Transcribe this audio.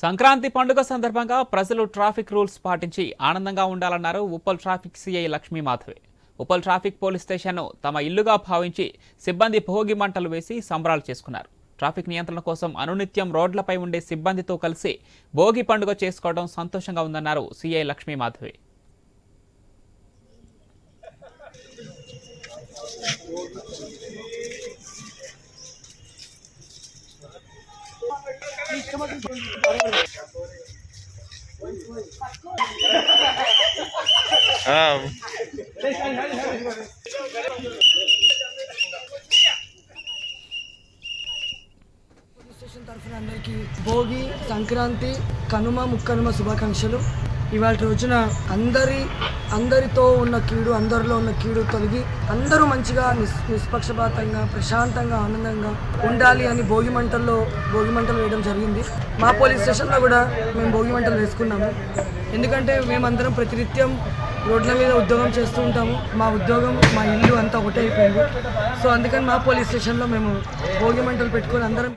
సంక్రాంతి పండుగ సందర్భంగా ప్రజలు ట్రాఫిక్ రూల్స్ పాటించి ఆనందంగా ఉండాలన్నారు Uppal traffic CI Lakshmi Madhavi. Uppal traffic police స్టేషన్ను తమ ఇల్లుగా భావించి సిబ్బంది భోగి మంటలు వేసి సంబరాలు చేసుకున్నారు. ట్రాఫిక్ నియంత్రణ కోసం అనునిత్యం రోడ్లపై ఉండే సిబ్బందితో కలిసి భోగి పండుగ చేసుకోవడం సంతోషంగా ఉందన్నారు సిఐ లక్ష్మీ మాధవి. తరఫున అందరికీ భోగి సంక్రాంతి కనుమ ముక్కనుమ శుభాకాంక్షలు. ఇవాళ రోజున అందరి అందరితో ఉన్న కీడు అందరిలో ఉన్న కీడు తొలగి అందరూ మంచిగా నిస్ నిష్పక్షపాతంగా ప్రశాంతంగా ఆనందంగా ఉండాలి అని భోగి మంటల్లో భోగి మంటలు వేయడం జరిగింది. మా పోలీస్ స్టేషన్లో కూడా మేము భోగి మంటలు వేసుకున్నాము. ఎందుకంటే మేమందరం ప్రతినిత్యం రోడ్ల మీద ఉద్యోగం చేస్తూ ఉంటాము. మా ఉద్యోగం మా ఇల్లు అంతా ఒకటే అయిపోయింది. సో అందుకని మా పోలీస్ స్టేషన్లో మేము భోగి మంటలు పెట్టుకొని అందరం